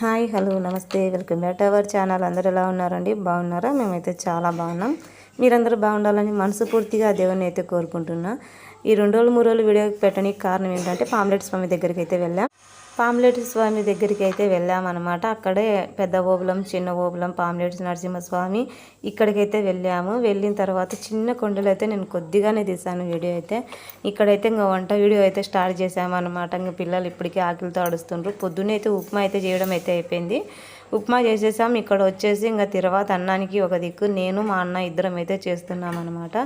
Hi hello namaste welcome back our channel. అందరూ ఎలా ఉన్నారండి? బాగున్నారా? మేమైతే చాలా బాగున్నాం. మీరందరూ బాగుండాలని మనసుపూర్తిగా ఆ దేవుని అయితే కోరుకుంటున్నా. ఈ రెండు రోజులు మూడు రోజులు వీడియో పెట్టడానికి కారణం ఏంటంటే పామ్లెట్ స్వామి దగ్గరికి అయితే వెళ్ళాం. పామ్లెట్ స్వామి దగ్గరికి అయితే వెళ్ళామన్నమాట. అక్కడే పెద్ద ఓబులం చిన్న ఓబులం పామ్లెట్స్ నరసింహస్వామి ఇక్కడికైతే వెళ్ళాము. వెళ్ళిన తర్వాత చిన్న కొండలు అయితే నేను కొద్దిగానే తీసాను వీడియో అయితే. ఇక్కడైతే ఇంకా వంట వీడియో అయితే స్టార్ట్ చేసామన్నమాట ఇంకా పిల్లలు ఇప్పటికీ ఆకలితో అడుస్తుండ్రు. పొద్దున్నే అయితే ఉప్మా అయితే చేయడం అయితే అయిపోయింది. ఉప్మా చేసేసాం. ఇక్కడ వచ్చేసి ఇంకా తర్వాత అన్నానికి ఒక దిక్కు. నేను మా అన్న ఇద్దరం అయితే చేస్తున్నాం అనమాట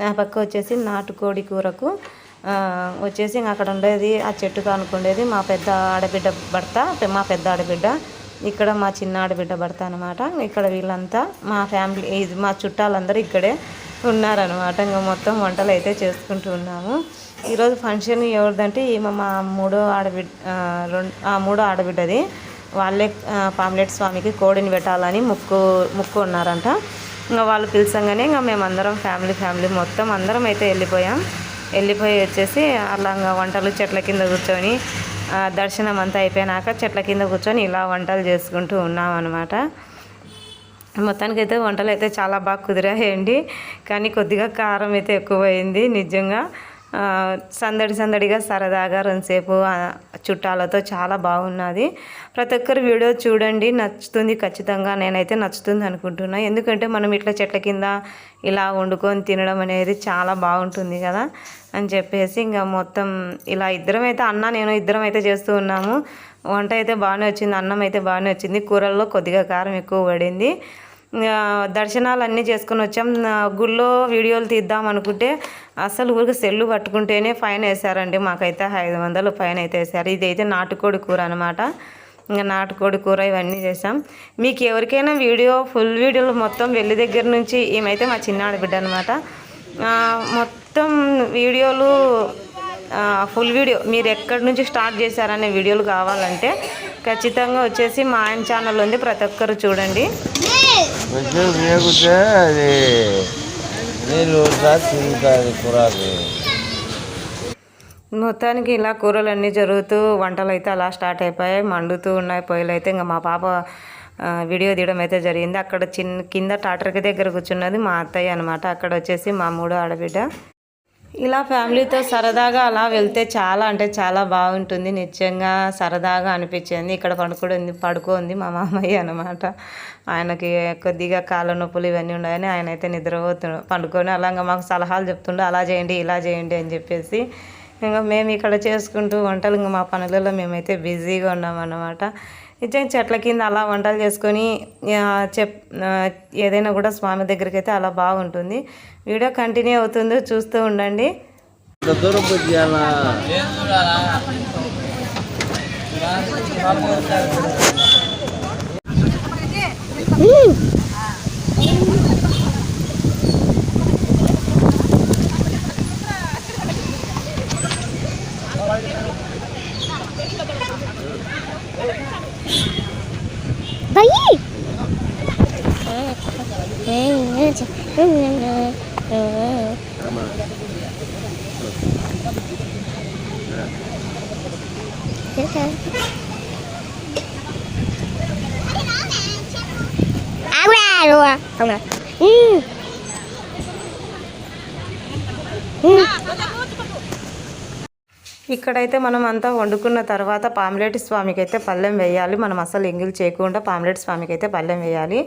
నా పక్క వచ్చేసి నాటుకోడి కూరకు. వచ్చేసి అక్కడ ఉండేది ఆ చెట్టుతో అనుకుండేది మా పెద్ద ఆడబిడ్డ భర్త మా పెద్ద ఆడబిడ్డ. ఇక్కడ మా చిన్న ఆడబిడ్డ భర్త అనమాట ఇక్కడ వీళ్ళంతా మా ఫ్యామిలీ ఇది మా చుట్టాలందరూ ఇక్కడే ఉన్నారనమాట ఇంకా మొత్తం వంటలు అయితే చేసుకుంటూ ఉన్నాము. ఈరోజు ఫంక్షన్ ఎవరిదంటే ఈమె మా మూడో ఆడబిడ్డ రెండు ఆ, మూడో ఆడబిడ్డది. వాళ్ళే పామ్లెట్ స్వామికి కోడిని పెట్టాలని ముక్కు ముక్కు ఉన్నారంట ఇంకా వాళ్ళు పిలిచంగానే ఇంకా మేమందరం ఫ్యామిలీ ఫ్యామిలీ మొత్తం అందరం అయితే వెళ్ళిపోయాం. వెళ్ళిపోయి వచ్చేసి అలా వంటలు చెట్ల కింద కూర్చొని దర్శనం అంతా అయిపోయినాక చెట్ల కింద కూర్చొని ఇలా వంటలు చేసుకుంటూ ఉన్నాం అనమాట మొత్తానికి అయితే వంటలు అయితే చాలా బాగా కుదిరాయండి. కానీ కొద్దిగా కారం అయితే ఎక్కువైంది నిజంగా. సందడి సందడిగా సరదాగా రెండుసేపు చుట్టాలతో చాలా బాగున్నది. ప్రతి ఒక్కరు వీడియో చూడండి నచ్చుతుంది ఖచ్చితంగా. నేనైతే నచ్చుతుంది అనుకుంటున్నా. ఎందుకంటే మనం ఇట్లా చెట్ల కింద ఇలా వండుకొని తినడం అనేది చాలా బాగుంటుంది కదా. అని చెప్పేసి ఇంకా మొత్తం ఇలా ఇద్దరం అయితే అన్న నేను ఇద్దరం అయితే చేస్తూ ఉన్నాము. వంట అయితే బాగానే వచ్చింది అన్నం అయితే బాగానే వచ్చింది. కూరల్లో కొద్దిగా కారం ఎక్కువ పడింది. దర్శనాలు అన్నీ చేసుకొని వచ్చాం. గుళ్ళో వీడియోలు తీద్దాం అనుకుంటే అసలు ఊరికి సెల్లు పట్టుకుంటేనే ఫైన్ వేశారండి. మాకైతే ఐదు వందలు ఫైన్ అయితే వేశారు. ఇదైతే నాటుకోడి కూర అనమాట ఇంకా నాటుకోడి కూర ఇవన్నీ చేసాం మీకు ఎవరికైనా వీడియో ఫుల్ వీడియోలు మొత్తం వెళ్ళి దగ్గర నుంచి ఏమైతే మా చిన్నాడ బిడ్డ అనమాట మొత్తం వీడియోలు ఫుల్ వీడియో మీరు ఎక్కడి నుంచి స్టార్ట్ చేశారనే వీడియోలు కావాలంటే ఖచ్చితంగా వచ్చేసి మా ఆయన ఛానల్ ఉంది ప్రతి ఒక్కరు చూడండి. మొత్తానికి ఇలా కూరలు అన్నీ జరుగుతూ వంటలు అయితే అలా స్టార్ట్ అయిపోయాయి మండుతూ ఉన్నాయి పొయ్యిలు అయితే ఇంకా మా పాప వీడియో తీయడం అయితే జరిగింది. అక్కడ చిన్న కింద టాటర్కి దగ్గర కూర్చున్నది మా అత్తయ్య అనమాట అక్కడ వచ్చేసి మా మూడో ఆడబిడ్డ. ఇలా ఫ్యామిలీతో సరదాగా అలా వెళ్తే చాలా అంటే చాలా బాగుంటుంది. నిత్యంగా సరదాగా అనిపించింది. ఇక్కడ పడుకోండి పడుకోంది మా మామయ్య అనమాట ఆయనకి కొద్దిగా కాళ్ళ నొప్పులు ఇవన్నీ ఉన్నాయని ఆయన అయితే నిద్రపోతు పండుకొని అలాగా మాకు సలహాలు చెప్తుండే అలా చేయండి ఇలా చేయండి అని చెప్పేసి. ఇంకా మేము ఇక్కడ చేసుకుంటూ వంటలు ఇంకా మా పనులలో మేమైతే బిజీగా ఉన్నామన్నమాట. నిజంగా చెట్ల కింద అలా వంటలు చేసుకొని చెప్ ఏదైనా కూడా స్వామి దగ్గరికి అయితే అలా బాగుంటుంది. వీడియో కంటిన్యూ అవుతుందో చూస్తూ ఉండండి. దూరం Agua. Hmm. Hmm. ఇక్కడైతే మనం అంతా వండుకున్న తర్వాత పామ్లెట్ స్వామికి అయితే పళ్ళెం వేయాలి మనం అసలు ఎంగిల్ చేయకుండా పామ్లెట్ స్వామికి అయితే పళ్ళెం వేయాలి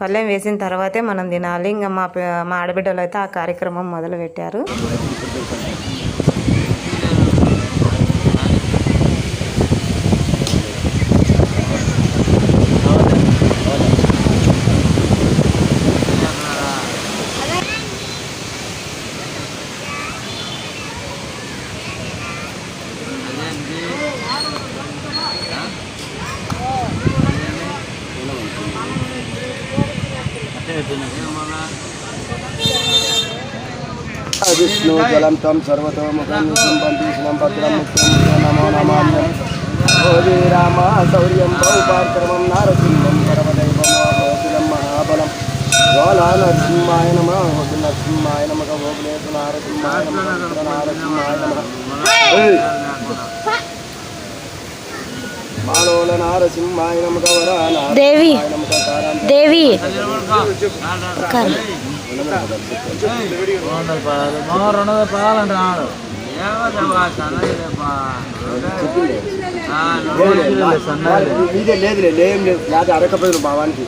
పళ్ళెం వేసిన తర్వాతే మనం తినాలి ఇంకా మా మా ఆడబిడ్డలు అయితే ఆ కార్యక్రమం మొదలు విష్ణు జలం తం సర్వతోముఖం సంపంతి భద్రం ముక్తం నమో నమామ్యం ఓది రామ శౌర్యం బహుపార్క్రమం నారసింహం పరమదైవం మహాబలం జ్వాలా నరసింహాయ నమ హోతు నరసింహాయ నమ గోగులేతు నారసింహాయ నమ నారసింహాయ నమ దేవి. దేవి. లేదులే లేం లేదు. లేకపోతే అరకపోయింది భావానికి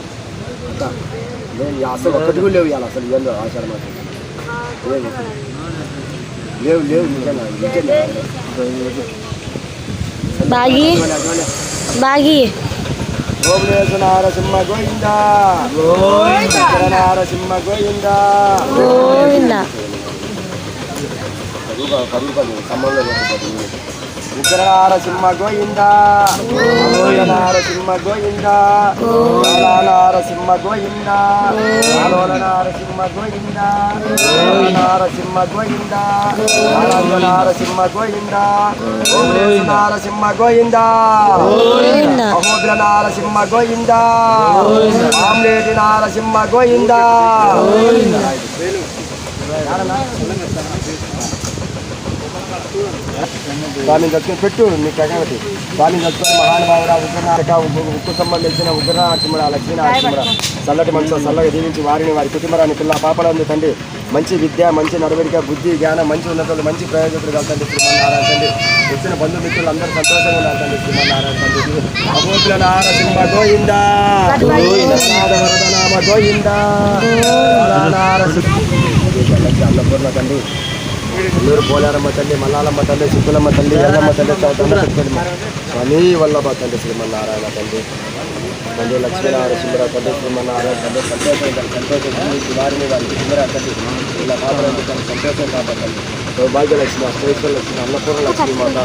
లేదు అసలు ఒక్కటి కూడా లేవు ఇవాళ అసలు ఏందో ఆచారం లేదు. లేవు లేవు నిజంగా నిజంగా. బాగి. బాగి. ఓం నారసింహ గోవిందా. నారసింహ గోవిందా గోవింద ఉగ్ర నారసింహ గోయిందా అలోయ నారసింహ గోయిందా నారసింహ గోయిందా ఆలోల నారసింహ గోయిందా నారసింహ గోయిందా ఆనంద నారసింహ గోయిందా నారసింహ గోయిందా అహోగ్ర నారసింహ గోయిందా ఆమ్లేటి నారసింహ గోయిందా స్వామిని దర్శనం పెట్టు నీ కగవతి దాన్ని దర్శనం మహానుభావుడ ఉగ్రనారక ఉక్కు సంబంధించిన ఉగ్రనారసింహుడ లక్ష్మీనారసింహుడ చల్లటి మనసులో చల్లగా దీవించి వారిని వారి కుటుంబరాన్ని పిల్ల పాపలందు తండ్రి. మంచి విద్య మంచి నడవడిక బుద్ధి జ్ఞానం మంచి ఉన్నటువంటి మంచి ప్రయోజకులు కలుగుతండి శ్రీమన్నారాయణ తండ్రి. వచ్చిన బంధుమిత్రులు అందరూ సంతోషంగా ఉన్నారు తండ్రి శ్రీమన్నారాయణ తండ్రి. అగోపుల నారసింహ గోయిందా గోయిందా నారసింహ అన్నపూర్ణ తండ్రి నెల్లూరు పోలేరమ్మ తల్లి మల్లాలమ్మ తల్లి సిక్కులమ్మ తల్లి ఎల్లమ్మ తల్లి తండ్రి స్వామి వల్లభ తండ్రి శ్రీమన్నారాయణ తండ్రి తండ్రి లక్ష్మీనారాయణ సింహరావు తండ్రి శ్రీమన్నారాయణ సంతోషం తల్లి సంతోషం జీవించి వారిని వారికి సింహరా తండ్రి ఇలా పాపలంటే తన సంతోషం కాపాడండి సౌభాగ్య లక్ష్మి అష్టేశ్వర లక్ష్మి అన్నపూర్ణ లక్ష్మి మాత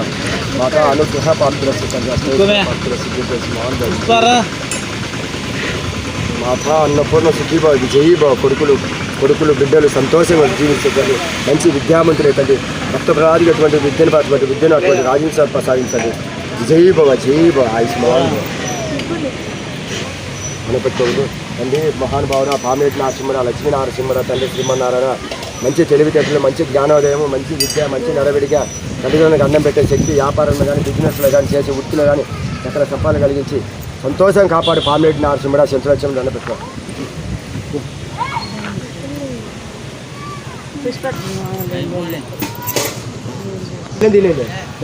మాత అనుగ్రహ పాత్రస్సు తండ్రి అష్టేశ్వర పాత్రస్సు మాత అన్నపూర్ణ సుఖీభావ విజయీభావ కొడుకులు. కొడుకులు బిడ్డలు సంతోషంగా జీవించండి మంచి విద్యామంతులే తండ్రి భక్త అటువంటి విద్యను అటువంటి విద్యను అటువంటి రాజీవ్ ప్రసాదించండి. విజయీభవ జయీభవ ఆయుష్మాన్ అనుపెట్టుకోదు తండ్రి మహానుభావున పామేటి నరసింహర లక్ష్మీ నరసింహర తండ్రి శ్రీమన్నారాయణ. మంచి తెలివితేటలు మంచి జ్ఞానోదయం మంచి విద్య మంచి నడవడిగా తల్లిదండ్రులకు అన్నం పెట్టే శక్తి వ్యాపారంలో కానీ బిజినెస్లో కానీ చేసే వృత్తిలో కానీ ఎక్కడ సంపాదన కలిగించి సంతోషం కాపాడు పామేటి నరసింహర శంతులక్ష్యం దండ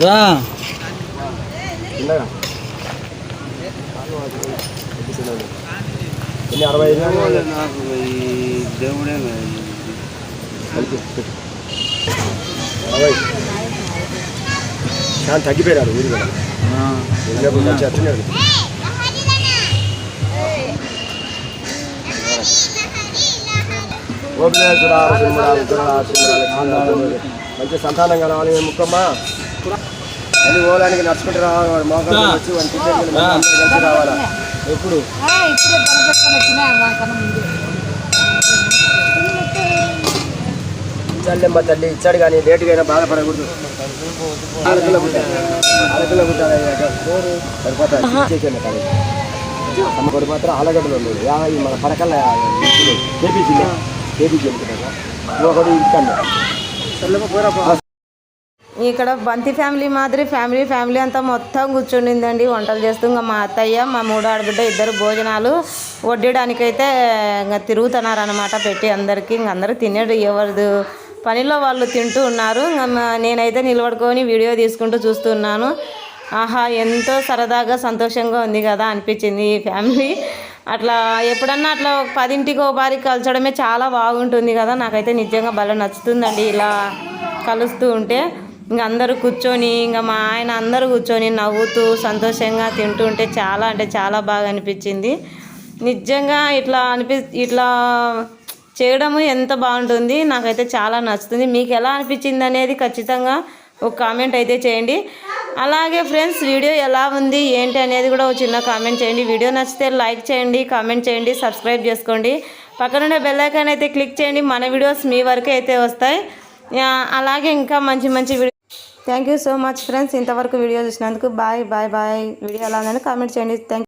రా అరవై దేవుడే చాలా కూడా ఊరిలో మంచి అట్టున్నాడు మంచి సంతానం కలవాలి మేము ముక్కమ్మ అన్ని ఓలానికి నడుచుకుంటూ రావాలి మోకాలు వచ్చి వన్ టికెట్ రావాలా ఎప్పుడు చల్లెమ్మ తల్లి ఇచ్చాడు కానీ లేటుగా అయినా బాధపడకూడదు అరకుల గుట్ట అరకుల గుట్ట సరిపోతాయి మాత్రం ఆలగడ్డలు ఉండేది మన పడకల్లా కేపీసీ ఇక్కడ బంతి ఫ్యామిలీ మాదిరి ఫ్యామిలీ ఫ్యామిలీ అంతా మొత్తం కూర్చుండిందండి. వంటలు చేస్తూ ఇంకా మా అత్తయ్య మా మూడు ఆడబిడ్డ ఇద్దరు భోజనాలు వడ్డడానికైతే ఇంకా తిరుగుతున్నారనమాట పెట్టి అందరికీ. ఇంక అందరూ తినేది ఎవరిది పనిలో వాళ్ళు తింటూ ఉన్నారు. నేనైతే నిలబడుకొని వీడియో తీసుకుంటూ చూస్తున్నాను. ఆహా ఎంతో సరదాగా సంతోషంగా ఉంది కదా అనిపించింది ఈ ఫ్యామిలీ. అట్లా ఎప్పుడన్నా అట్లా పదింటికి ఓ బారికి కలచడమే చాలా బాగుంటుంది కదా. నాకైతే నిజంగా భలే నచ్చుతుందండి ఇలా కలుస్తూ ఉంటే. ఇంక అందరూ కూర్చొని ఇంకా మా ఆయన అందరూ కూర్చొని నవ్వుతూ సంతోషంగా తింటూ ఉంటే చాలా అంటే చాలా బాగా అనిపించింది. నిజంగా ఇట్లా అనిపి ఇట్లా చేయడము ఎంత బాగుంటుంది. నాకైతే చాలా నచ్చుతుంది. మీకు ఎలా అనిపించింది అనేది ఖచ్చితంగా ఒక కామెంట్ అయితే చేయండి. అలాగే ఫ్రెండ్స్ వీడియో ఎలా ఉంది ఏంటి అనేది కూడా ఒక చిన్న కామెంట్ చేయండి. వీడియో నచ్చితే లైక్ చేయండి కామెంట్ చేయండి సబ్స్క్రైబ్ చేసుకోండి. పక్కనుండే బెల్లైకాన్ అయితే క్లిక్ చేయండి. మన వీడియోస్ మీ వరకే అయితే వస్తాయి. అలాగే ఇంకా మంచి మంచి video thank you so much friends ఇంతవరకు వీడియో చూసినందుకు బాయ్ బాయ్ బాయ్ వీడియో ఎలా ఉందని కామెంట్ చేయండి. థ్యాంక్